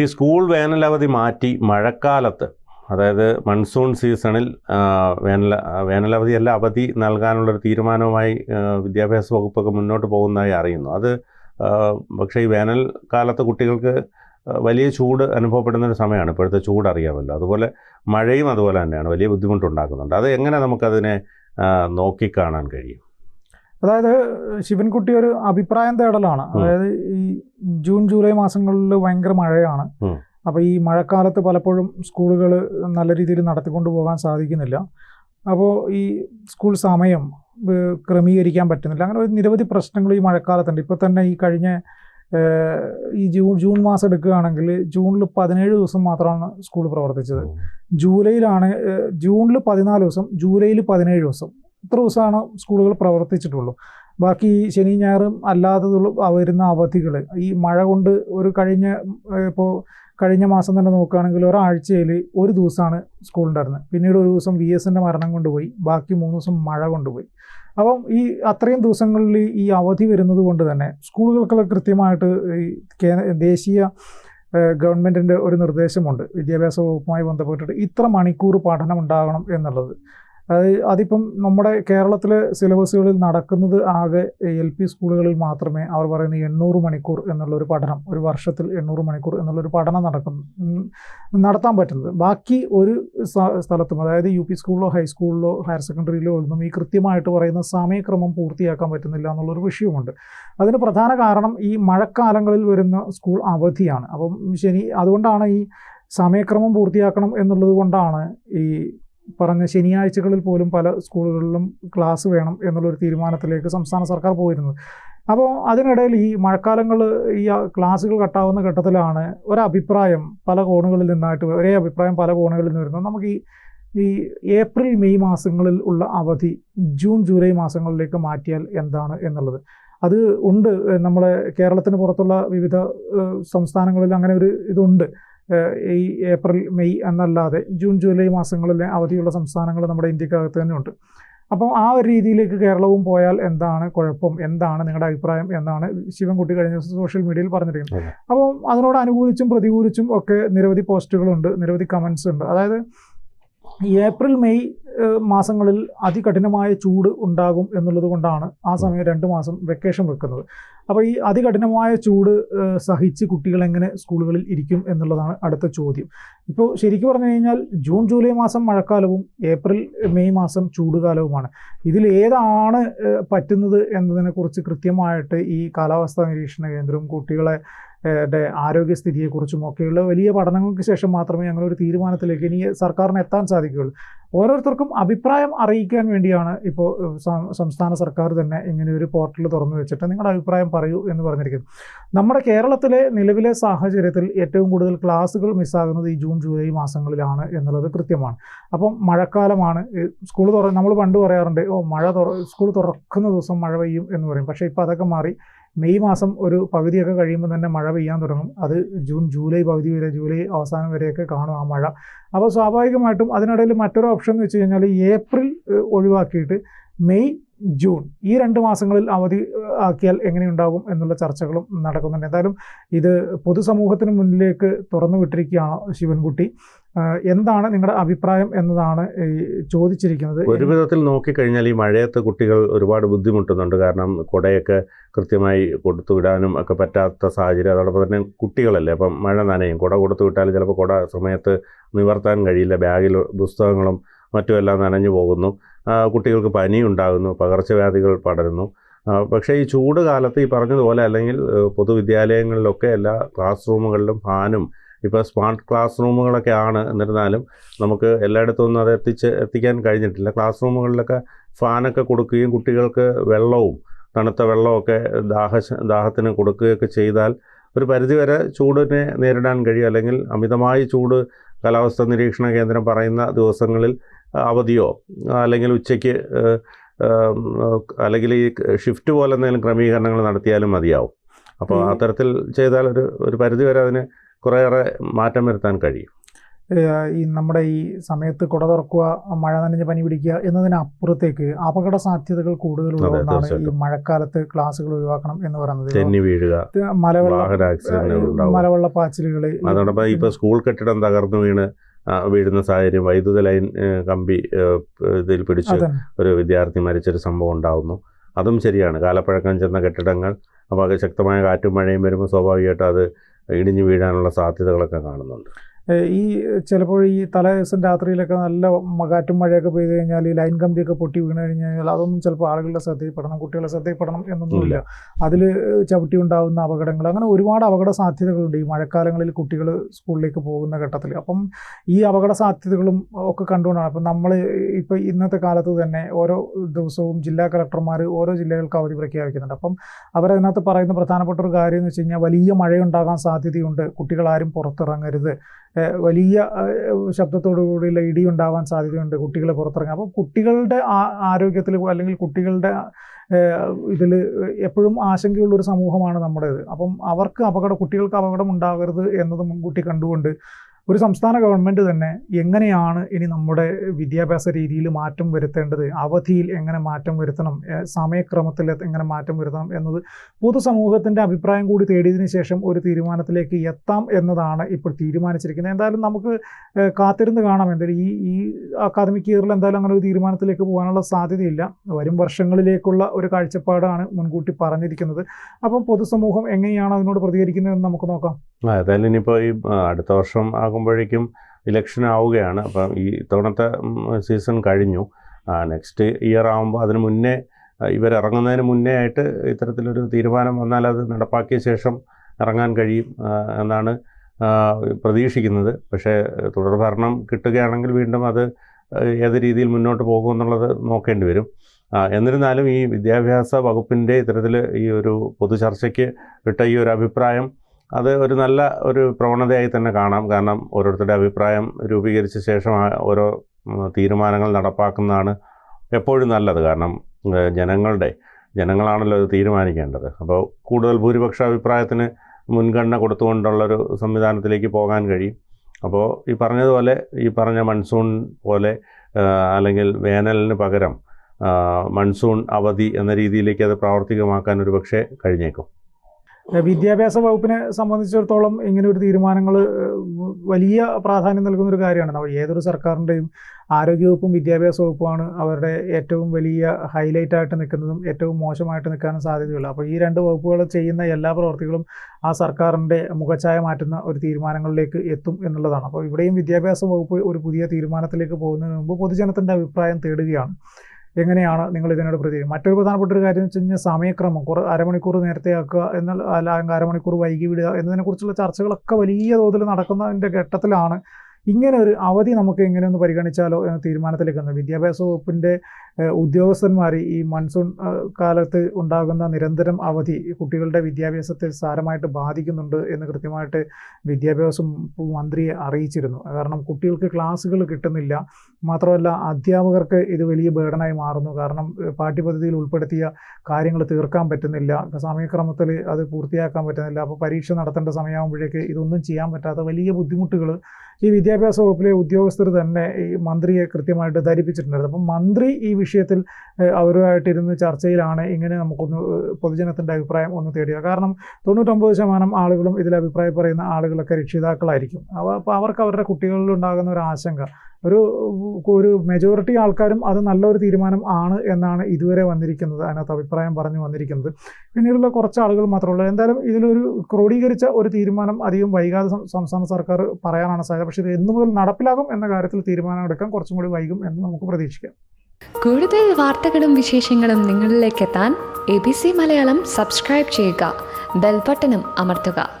ഈ സ്കൂൾ വേനലവധി മാറ്റി മഴക്കാലത്ത് അതായത് മൺസൂൺ സീസണിൽ വേനൽ വേനലവധിയല്ല അവധി നൽകാനുള്ളൊരു തീരുമാനവുമായി വിദ്യാഭ്യാസ വകുപ്പൊക്കെ മുന്നോട്ട് പോകുന്നതായി അറിയുന്നു. അത് പക്ഷേ ഈ വേനൽക്കാലത്ത് കുട്ടികൾക്ക് വലിയ ചൂട് അനുഭവപ്പെടുന്ന ഒരു സമയമാണ്. ഇപ്പോഴത്തെ ചൂട് അറിയാമല്ലോ. അതുപോലെ മഴയും അതുപോലെ തന്നെയാണ്. വലിയ ബുദ്ധിമുട്ടുണ്ടാക്കുന്നുണ്ട്. അത് എങ്ങനെ നമുക്കതിനെ നോക്കിക്കാണാൻ കഴിയും? അതായത് ശിവൻകുട്ടി ഒരു അഭിപ്രായം തേടലാണ്. അതായത് ഈ ജൂൺ ജൂലൈ മാസങ്ങളിൽ ഭയങ്കര മഴയാണ്. അപ്പൊ അപ്പോൾ ഈ മഴക്കാലത്ത് പലപ്പോഴും സ്കൂളുകൾ നല്ല രീതിയിൽ നടത്തിക്കൊണ്ട് പോകാൻ സാധിക്കുന്നില്ല. അപ്പോൾ ഈ സ്കൂൾ സമയം ക്രമീകരിക്കാൻ പറ്റുന്നില്ല. അങ്ങനെ ഒരു നിരവധി പ്രശ്നങ്ങൾ ഈ മഴക്കാലത്തുണ്ട്. ഇപ്പോൾ തന്നെ ഈ കഴിഞ്ഞ ഈ ജൂൺ ജൂൺ മാസം എടുക്കുകയാണെങ്കിൽ ജൂണിൽ പതിനേഴ് ദിവസം മാത്രമാണ് സ്കൂൾ പ്രവർത്തിച്ചത്. ജൂലൈയിലാണ് ജൂണിൽ പതിനാല് ദിവസം ജൂലൈയിൽ പതിനേഴ് ദിവസം. ഇത്ര ദിവസമാണ് സ്കൂളുകൾ പ്രവർത്തിച്ചിട്ടുള്ളൂ. ബാക്കി ശനി ഞായറും അല്ലാത്തതുള്ള വരുന്ന അവധികൾ ഈ മഴ കൊണ്ട് ഒരു കഴിഞ്ഞ ഇപ്പോൾ കഴിഞ്ഞ മാസം തന്നെ നോക്കുകയാണെങ്കിൽ ഒരാഴ്ചയിൽ ഒരു ദിവസമാണ് സ്കൂൾ ഉണ്ടായിരുന്നത്. പിന്നീട് ഒരു ദിവസം വി എസിന്റെ മരണം കൊണ്ടുപോയി ബാക്കി മൂന്ന് ദിവസം മഴ കൊണ്ടുപോയി. അപ്പം ഈ അത്രയും ദിവസങ്ങളിൽ ഈ അവധി വരുന്നത് കൊണ്ട് തന്നെ സ്കൂളുകൾക്കുള്ള കൃത്യമായിട്ട് ഈ ദേശീയ ഗവൺമെന്റിന്റെ ഒരു നിർദ്ദേശമുണ്ട്. വിദ്യാഭ്യാസ വകുപ്പുമായി ബന്ധപ്പെട്ടിട്ട് ഇത്ര മണിക്കൂർ പഠനം ഉണ്ടാകണം എന്നുള്ളത്. അത് അതിപ്പം നമ്മുടെ കേരളത്തിലെ സിലബസുകളിൽ നടക്കുന്നത് ആകെ എൽ പി സ്കൂളുകളിൽ മാത്രമേ അവർ പറയുന്ന എണ്ണൂറ് മണിക്കൂർ എന്നുള്ളൊരു പഠനം ഒരു വർഷത്തിൽ എണ്ണൂറ് മണിക്കൂർ എന്നുള്ളൊരു പഠനം നടക്കുന്നു നടത്താൻ പറ്റുന്നത്. ബാക്കി ഒരു സ്ഥലത്തും അതായത് യു പി സ്കൂളിലോ ഹൈസ്കൂളിലോ ഹയർ സെക്കൻഡറിയിലോ ഒന്നും ഈ കൃത്യമായിട്ട് പറയുന്ന സമയക്രമം പൂർത്തിയാക്കാൻ പറ്റുന്നില്ല എന്നുള്ളൊരു വിഷയമുണ്ട് അതിന് പ്രധാന കാരണം ഈ മഴക്കാലങ്ങളിൽ വരുന്ന സ്കൂൾ അവധിയാണ്. അപ്പം ശനി അതുകൊണ്ടാണ് ഈ സമയക്രമം പൂർത്തിയാക്കണം എന്നുള്ളത് കൊണ്ടാണ് ഈ പറഞ്ഞ ശനിയാഴ്ചകളിൽ പോലും പല സ്കൂളുകളിലും ക്ലാസ് വേണം എന്നുള്ളൊരു തീരുമാനത്തിലേക്ക് സംസ്ഥാന സർക്കാർ പോയിരുന്നത് അപ്പോൾ അതിനിടയിൽ ഈ മഴക്കാലങ്ങൾ ഈ ക്ലാസ്സുകൾ കട്ടാവുന്ന ഘട്ടത്തിലാണ് ഒരഭിപ്രായം പല കോണുകളിൽ നിന്നായിട്ട് ഒരേ അഭിപ്രായം പല കോണുകളിൽ നിന്ന് വരുന്നത്. നമുക്ക് ഈ ഈ ഏപ്രിൽ മെയ് മാസങ്ങളിൽ ഉള്ള അവധി ജൂൺ ജൂലൈ മാസങ്ങളിലേക്ക് മാറ്റിയാൽ എന്താണ് എന്നുള്ളത്? അത് ഉണ്ട്. നമ്മളെ കേരളത്തിന് പുറത്തുള്ള വിവിധ സംസ്ഥാനങ്ങളിൽ അങ്ങനെ ഒരു ഇതുണ്ട്. ഈ ഏപ്രിൽ മെയ് എന്നല്ലാതെ ജൂൺ ജൂലൈ മാസങ്ങളിലെ അവധിയുള്ള സംസ്ഥാനങ്ങൾ നമ്മുടെ ഇന്ത്യക്കകത്ത് തന്നെ ഉണ്ട് അപ്പോൾ ആ ഒരു രീതിയിലേക്ക് കേരളവും പോയാൽ എന്താണ് കുഴപ്പം? എന്താണ് നിങ്ങളുടെ അഭിപ്രായം? എന്നാണ് ശിവൻകുട്ടി കഴിഞ്ഞ ദിവസം സോഷ്യൽ മീഡിയയിൽ പറഞ്ഞിരിക്കുന്നത്. അപ്പം അപ്പോൾ അതിനോട് അനുകൂലിച്ചും പ്രതികൂലിച്ചും ഒക്കെ നിരവധി പോസ്റ്റുകളുണ്ട് നിരവധി കമൻസ് ഉണ്ട്. അതായത് ഏപ്രിൽ മെയ് മാസങ്ങളിൽ അതികഠിനമായ ചൂട് ഉണ്ടാകും എന്നുള്ളത് കൊണ്ടാണ് ആ സമയം രണ്ട് മാസം വെക്കേഷൻ വെക്കുന്നത്. അപ്പോൾ ഈ അതികഠിനമായ ചൂട് സഹിച്ച് കുട്ടികൾ എങ്ങനെ സ്കൂളുകളിൽ ഇരിക്കും എന്നുള്ളതാണ് അടുത്ത ചോദ്യം. ഇപ്പോൾ ശരിക്കും പറഞ്ഞു കഴിഞ്ഞാൽ ജൂൺ ജൂലൈ മാസം മഴക്കാലവും ഏപ്രിൽ മെയ് മാസം ചൂടുകാലവുമാണ്. ഇതിൽ ഏതാണ് പറ്റുന്നത് എന്നതിനെക്കുറിച്ച് കൃത്യമായിട്ട് ഈ കാലാവസ്ഥാ നിരീക്ഷണ കേന്ദ്രവും കുട്ടികളെ ആരോഗ്യസ്ഥിതിയെക്കുറിച്ചും ഒക്കെയുള്ള വലിയ പഠനങ്ങൾക്ക് ശേഷം മാത്രമേ അങ്ങനെ ഒരു തീരുമാനത്തിലേക്ക് ഇനി സർക്കാരിന് എത്താൻ സാധിക്കുകയുള്ളൂ. ഓരോരുത്തർക്കും അഭിപ്രായം അറിയിക്കാൻ വേണ്ടിയാണ് ഇപ്പോൾ സംസ്ഥാന സർക്കാർ തന്നെ ഇങ്ങനെ ഒരു പോർട്ടൽ തുറന്നു വെച്ചിട്ട് നിങ്ങളുടെ അഭിപ്രായം പറയൂ എന്ന് പറഞ്ഞിരിക്കുന്നു. നമ്മുടെ കേരളത്തിലെ നിലവിലെ സാഹചര്യത്തിൽ ഏറ്റവും കൂടുതൽ ക്ലാസ്സുകൾ മിസ്സാകുന്നത് ഈ ജൂൺ ജൂലൈ മാസങ്ങളിലാണ് എന്നുള്ളത് കൃത്യമാണ്. അപ്പം മഴക്കാലമാണ് സ്കൂൾ തുറ നമ്മൾ പണ്ട് പറയാറുണ്ട് ഓ മഴ തുറ സ്കൂൾ തുറക്കുന്ന ദിവസം മഴ പെയ്യും എന്ന് പറയും. പക്ഷേ ഇപ്പോൾ അതൊക്കെ മാറി മെയ് മാസം ഒരു പകുതിയൊക്കെ കഴിയുമ്പോൾ തന്നെ മഴ പെയ്യാൻ തുടങ്ങും. അത് ജൂൺ ജൂലൈ പകുതി വരെ ജൂലൈ അവസാനം വരെയൊക്കെ കാണും ആ മഴ. അപ്പോൾ സ്വാഭാവികമായിട്ടും അതിനിടയിൽ മറ്റൊരു ഓപ്ഷൻ എന്ന് വെച്ച് കഴിഞ്ഞാൽ ഏപ്രിൽ ഒഴിവാക്കിയിട്ട് മെയ് ജൂൺ ഈ രണ്ട് മാസങ്ങളിൽ അവധി ആക്കിയാൽ എങ്ങനെയുണ്ടാകും എന്നുള്ള ചർച്ചകളും നടക്കുന്നുണ്ട്. എന്തായാലും ഇത് പൊതുസമൂഹത്തിന് മുന്നിലേക്ക് തുറന്നു വിട്ടിരിക്കുകയാണ് ശിവൻകുട്ടി. എന്താണ് നിങ്ങളുടെ അഭിപ്രായം എന്നതാണ് ചോദിച്ചിരിക്കുന്നത്? ഒരു വിധത്തിൽ നോക്കിക്കഴിഞ്ഞാൽ ഈ മഴയത്ത് കുട്ടികൾ ഒരുപാട് ബുദ്ധിമുട്ടുന്നുണ്ട്. കാരണം കുടയൊക്കെ കൃത്യമായി കൊടുത്തു വിടാനും ഒക്കെ പറ്റാത്ത സാഹചര്യം. അതോടൊപ്പം തന്നെ കുട്ടികളല്ലേ അപ്പം മഴ നനയും. കുട കൊടുത്തു വിട്ടാൽ ചിലപ്പോൾ കുട സമയത്ത് നിവർത്താൻ കഴിയില്ല. ബാഗിൽ പുസ്തകങ്ങളും മറ്റുമെല്ലാം നനഞ്ഞു പോകുന്നു. കുട്ടികൾക്ക് പനി ഉണ്ടാകുന്നു പകർച്ചവ്യാധികൾ പടരുന്നു. പക്ഷേ ഈ ചൂട് കാലത്ത് ഈ പറഞ്ഞതുപോലെ അല്ലെങ്കിൽ പൊതുവിദ്യാലയങ്ങളിലൊക്കെ എല്ലാ ക്ലാസ് റൂമുകളിലും ഫാനും ഇപ്പോൾ സ്മാർട്ട് ക്ലാസ് റൂമുകളൊക്കെ ആണ് എന്നിരുന്നാലും നമുക്ക് എല്ലായിടത്തും ഒന്നും അത് എത്തിച്ച് എത്തിക്കാൻ കഴിഞ്ഞിട്ടില്ല. ക്ലാസ് റൂമുകളിലൊക്കെ ഫാനൊക്കെ കൊടുക്കുകയും കുട്ടികൾക്ക് വെള്ളവും തണുത്ത വെള്ളമൊക്കെ ദാഹ ദാഹത്തിന് കൊടുക്കുകയൊക്കെ ചെയ്താൽ ഒരു പരിധിവരെ ചൂടിനെ നേരിടാൻ കഴിയും. അല്ലെങ്കിൽ അമിതമായി ചൂട് കാലാവസ്ഥാ നിരീക്ഷണ കേന്ദ്രം പറയുന്ന ദിവസങ്ങളിൽ അവധിയോ അല്ലെങ്കിൽ ഉച്ചയ്ക്ക് അല്ലെങ്കിൽ ഈ ഷിഫ്റ്റ് പോലെ എന്തെങ്കിലും ക്രമീകരണങ്ങൾ നടത്തിയാലും മതിയാവും. അപ്പോൾ അത്തരത്തിൽ ചെയ്താൽ ഒരു ഒരു പരിധിവരെ അതിന് കുറേയേറെ മാറ്റം വരുത്താൻ കഴിയും. ഈ നമ്മുടെ ഈ സമയത്ത് കുട തുറക്കുക മഴ നനഞ്ഞ് പനി പിടിക്കുക എന്നതിനപ്പുറത്തേക്ക് അപകട സാധ്യതകൾ കൂടുതലുള്ളതാണ് ഈ. മഴക്കാലത്ത് ക്ലാസ്സുകൾ ഒഴിവാക്കണം എന്ന് പറയുന്നത്. തെന്നി വീഴുക മലവെള്ള പാച്ചിലുകൾ അതോടൊപ്പം ഇപ്പൊ സ്കൂൾ കെട്ടിടം തകർന്നു വീണ് വീഴുന്ന സാഹചര്യം വൈദ്യുത ലൈൻ കമ്പി ഇതിൽ പിടിച്ച് ഒരു വിദ്യാർത്ഥി മരിച്ചൊരു സംഭവം ഉണ്ടാവുന്നു. അതും ശരിയാണ്. കാലപ്പഴക്കം ചെന്ന കെട്ടിടങ്ങൾ അപ്പോൾ അത് ശക്തമായ കാറ്റും മഴയും വരുമ്പോൾ സ്വാഭാവികമായിട്ട് അത് ഇടിഞ്ഞു വീഴാനുള്ള സാധ്യതകളൊക്കെ കാണുന്നുണ്ട്. ഈ ചിലപ്പോൾ ഈ തലേ ദിവസം രാത്രിയിലൊക്കെ നല്ല കാറ്റും മഴയൊക്കെ പെയ്ത് കഴിഞ്ഞാൽ ഈ ലൈൻ കമ്പിയൊക്കെ പൊട്ടി വീണ് കഴിഞ്ഞ് കഴിഞ്ഞാൽ അതൊന്നും ചിലപ്പോൾ ആളുകളുടെ ശ്രദ്ധയിൽപ്പെടണം കുട്ടികളുടെ ശ്രദ്ധയിൽപ്പെടണം എന്നൊന്നുമില്ല. അതിൽ ചവിട്ടി ഉണ്ടാകുന്ന അപകടങ്ങൾ അങ്ങനെ ഒരുപാട് അപകട സാധ്യതകളുണ്ട് ഈ മഴക്കാലങ്ങളിൽ കുട്ടികൾ സ്കൂളിലേക്ക് പോകുന്ന ഘട്ടത്തിൽ. അപ്പം ഈ അപകട സാധ്യതകളും ഒക്കെ കണ്ടുകൊണ്ടാണ്. അപ്പം നമ്മൾ ഇപ്പോൾ ഇന്നത്തെ കാലത്ത് തന്നെ ഓരോ ദിവസവും ജില്ലാ കളക്ടർമാർ ഓരോ ജില്ലകൾക്ക് അവധി പ്രഖ്യാപിക്കുന്നുണ്ട്. അപ്പം അവരതിനകത്ത് പറയുന്ന പ്രധാനപ്പെട്ട ഒരു കാര്യം എന്ന് വെച്ച് കഴിഞ്ഞാൽ വലിയ മഴയുണ്ടാകാൻ സാധ്യതയുണ്ട്. കുട്ടികളാരും പുറത്തിറങ്ങരുത്. വലിയ ശബ്ദത്തോടുകൂടിയുള്ള ശബ്ദത്തോടു കൂടിയുള്ള ഇടി ഉണ്ടാവാൻ സാധ്യതയുണ്ട് കുട്ടികൾ പുറത്തിറങ്ങുക അപ്പോൾ കുട്ടികളുടെ ആരോഗ്യത്തിൽ അല്ലെങ്കിൽ കുട്ടികളുടെ ഇതിൽ എപ്പോഴും ആശങ്കയുള്ളൊരു സമൂഹമാണ് നമ്മുടേത്. അപ്പം അവർക്ക് അപകടം കുട്ടികൾക്ക് അപകടം ഉണ്ടാകരുത് എന്നത് മുൻകൂട്ടി കണ്ടുകൊണ്ട് ഒരു സംസ്ഥാന ഗവൺമെന്റ് തന്നെ എങ്ങനെയാണ് ഇനി നമ്മുടെ വിദ്യാഭ്യാസ രീതിയിൽ മാറ്റം വരുത്തേണ്ടത്? അവധിയിൽ എങ്ങനെ മാറ്റം വരുത്തണം? സമയക്രമത്തിൽ എങ്ങനെ മാറ്റം വരുത്തണം എന്നത് പൊതുസമൂഹത്തിന്റെ അഭിപ്രായം കൂടി തേടിയതിനു ശേഷം ഒരു തീരുമാനത്തിലേക്ക് എത്താം എന്നതാണ് ഇപ്പോൾ തീരുമാനിച്ചിരിക്കുന്നത്. എന്തായാലും നമുക്ക് കാത്തിരുന്ന് കാണാം. എന്തായാലും ഈ ഈ അക്കാദമിക് ഇയറിൽ എന്തായാലും അങ്ങനെ ഒരു തീരുമാനത്തിലേക്ക് പോകാനുള്ള സാധ്യതയില്ല. വരും വർഷങ്ങളിലേക്കുള്ള ഒരു കാഴ്ചപ്പാടാണ് മുൻകൂട്ടി പറഞ്ഞിരിക്കുന്നത്. അപ്പം പൊതുസമൂഹം എങ്ങനെയാണ് അതിനോട് പ്രതികരിക്കുന്നതെന്ന് നമുക്ക് നോക്കാം. ഏതായാലും ഇനിയിപ്പോൾ ഈ അടുത്ത വർഷം ആകുമ്പോഴേക്കും ഇലക്ഷൻ ആവുകയാണ്. അപ്പം ഈ ഇത്തവണത്തെ സീസൺ കഴിഞ്ഞു. നെക്സ്റ്റ് ഇയർ ആകുമ്പോൾ അതിന് മുന്നേ ഇവരിറങ്ങുന്നതിന് മുന്നേ ആയിട്ട് ഇത്തരത്തിലൊരു തീരുമാനം വന്നാൽ അത് നടപ്പാക്കിയ ശേഷം ഇറങ്ങാൻ കഴിയും എന്നാണ് പ്രതീക്ഷിക്കുന്നത്. പക്ഷേ തുടർഭരണം കിട്ടുകയാണെങ്കിൽ വീണ്ടും അത് ഏത് രീതിയിൽ മുന്നോട്ട് പോകുമെന്നുള്ളത് നോക്കേണ്ടി വരും. എന്നിരുന്നാലും ഈ വിദ്യാഭ്യാസ വകുപ്പിന്റെ ഇത്തരത്തിൽ ഈ ഒരു പൊതുചർച്ചയ്ക്ക് വിട്ട ഈ ഒരു അഭിപ്രായം അത് ഒരു നല്ല ഒരു പ്രവണതയായി തന്നെ കാണാം. കാരണം ഓരോരുത്തരുടെ അഭിപ്രായം രൂപീകരിച്ച ശേഷം ഓരോ തീരുമാനങ്ങൾ നടപ്പാക്കുന്നതാണ് എപ്പോഴും നല്ലത്. കാരണം ജനങ്ങളുടെ ജനങ്ങളാണല്ലോ ഇത് തീരുമാനിക്കേണ്ടത്. അപ്പോൾ കൂടുതൽ ഭൂരിപക്ഷ അഭിപ്രായത്തിന് മുൻഗണന കൊടുത്തുകൊണ്ടുള്ളൊരു സംവിധാനത്തിലേക്ക് പോകാൻ കഴിയും. അപ്പോൾ ഈ പറഞ്ഞതുപോലെ ഈ പറഞ്ഞ മൺസൂൺ പോലെ അല്ലെങ്കിൽ വേനലിന് പകരം മൺസൂൺ അവധി എന്ന രീതിയിലേക്ക് അത് പ്രാവർത്തികമാക്കാൻ ഒരു പക്ഷേ കഴിഞ്ഞേക്കും. വിദ്യാഭ്യാസ വകുപ്പിനെ സംബന്ധിച്ചിടത്തോളം ഇങ്ങനെ ഒരു തീരുമാനങ്ങൾ വലിയ പ്രാധാന്യം നൽകുന്ന ഒരു കാര്യമാണ്. ഏതൊരു സർക്കാരിന്റെയും ആരോഗ്യവകുപ്പും വിദ്യാഭ്യാസ വകുപ്പുമാണ് അവരുടെ ഏറ്റവും വലിയ ഹൈലൈറ്റ് ആയിട്ട് നിൽക്കുന്നതും ഏറ്റവും മോശമായിട്ട് നിൽക്കാനും സാധ്യതയുള്ളത് അപ്പോൾ ഈ രണ്ട് വകുപ്പുകൾ ചെയ്യുന്ന എല്ലാ പ്രവർത്തികളും ആ സർക്കാരിന്റെ മുഖച്ഛായ മാറ്റുന്ന ഒരു തീരുമാനങ്ങളിലേക്ക് എത്തും എന്നുള്ളതാണ്. അപ്പോൾ ഇവിടെയും വിദ്യാഭ്യാസ വകുപ്പ് ഒരു പുതിയ തീരുമാനത്തിലേക്ക് പോകുന്നതിന് മുമ്പ് പൊതുജനത്തിന്റെ അഭിപ്രായം തേടുകയാണ്. എങ്ങനെയാണ് നിങ്ങൾ ഇതിനോട് പ്രതികരിക്കുക? മറ്റൊരു പ്രധാനപ്പെട്ട ഒരു കാര്യം എന്ന് വെച്ച് കഴിഞ്ഞാൽ സമയക്രമം. കുറേ അരമണിക്കൂർ നേരത്തെ ആക്കുക എന്നാൽ അല്ലെങ്കിൽ അരമണിക്കൂർ വൈകി വിടുക എന്നതിനെക്കുറിച്ചുള്ള ചർച്ചകളൊക്കെ വലിയ തോതിൽ നടക്കുന്നതിന്റെ ഘട്ടത്തിലാണ് ഇങ്ങനെ ഒരു അവധി നമുക്ക് എങ്ങനെ ഒന്ന് പരിഗണിച്ചാലോ എന്ന തീരുമാനത്തിലേക്ക് വന്നത് വിദ്യാഭ്യാസ വകുപ്പിന്റെ ഉദ്യോഗസ്ഥന്മാർ ഈ മൺസൂൺ കാലത്ത് ഉണ്ടാകുന്ന നിരന്തരം അവധി കുട്ടികളുടെ വിദ്യാഭ്യാസത്തെ സാരമായിട്ട് ബാധിക്കുന്നുണ്ട് എന്ന് കൃത്യമായിട്ട് വിദ്യാഭ്യാസ മന്ത്രിയെ അറിയിച്ചിരുന്നു. കാരണം കുട്ടികൾക്ക് ക്ലാസ്സുകൾ കിട്ടുന്നില്ല. മാത്രമല്ല അധ്യാപകർക്ക് ഇത് വലിയ ബേഡനായി മാറുന്നു. കാരണം പാഠ്യപദ്ധതിയിൽ ഉൾപ്പെടുത്തിയ കാര്യങ്ങൾ തീർക്കാൻ പറ്റുന്നില്ല. സമയക്രമത്തിൽ അത് പൂർത്തിയാക്കാൻ പറ്റുന്നില്ല. അപ്പോൾ പരീക്ഷ നടത്തേണ്ട സമയമാകുമ്പോഴേക്ക് ഇതൊന്നും ചെയ്യാൻ പറ്റാത്ത വലിയ ബുദ്ധിമുട്ടുകൾ ഈ വിദ്യാഭ്യാസ വകുപ്പിലെ ഉദ്യോഗസ്ഥർ തന്നെ ഈ മന്ത്രിയെ കൃത്യമായിട്ട് ധരിപ്പിച്ചിട്ടുണ്ടായിരുന്നു. അപ്പം മന്ത്രി ഈ വിഷയത്തിൽ അവരുമായിട്ടിരുന്ന് ചർച്ചയിലാണ്. ഇങ്ങനെ നമുക്കൊന്ന് പൊതുജനത്തിന്റെ അഭിപ്രായം ഒന്ന് തേടിയത് കാരണം തൊണ്ണൂറ്റൊമ്പത് ശതമാനം ആളുകളും ഇതിൽ അഭിപ്രായം പറയുന്ന ആളുകളൊക്കെ രക്ഷിതാക്കളായിരിക്കും. അപ്പോൾ അവർക്ക് അവരുടെ കുട്ടികളിലുണ്ടാകുന്ന ഒരു ആശങ്ക ഒരു ഒരു മെജോറിറ്റി ആൾക്കാരും അത് നല്ലൊരു തീരുമാനം ആണ് എന്നാണ് ഇതുവരെ വന്നിരിക്കുന്നത്. അതിനകത്ത് അഭിപ്രായം പറഞ്ഞു വന്നിരിക്കുന്നത്. പിന്നീടുള്ള കുറച്ച് ആളുകൾ മാത്രമുള്ളൂ എന്തായാലും ഇതിലൊരു ക്രോഡീകരിച്ച ഒരു തീരുമാനം അധികം വൈകാതെ സംസ്ഥാന സർക്കാർ പറയാനാണ് സാധ്യത. പക്ഷേ ഇത് എന്നു മുതൽ നടപ്പിലാകും എന്ന കാര്യത്തിൽ തീരുമാനമെടുക്കാൻ കുറച്ചും കൂടി വൈകും എന്ന് നമുക്ക് പ്രതീക്ഷിക്കാം. കൂടുതൽ വാർത്തകളും വിശേഷങ്ങളും നിങ്ങളിലേക്ക് എത്താൻ A B C Malayalam subscribe ചെയ്യുക. ബെൽബട്ടനും അമർത്തുക.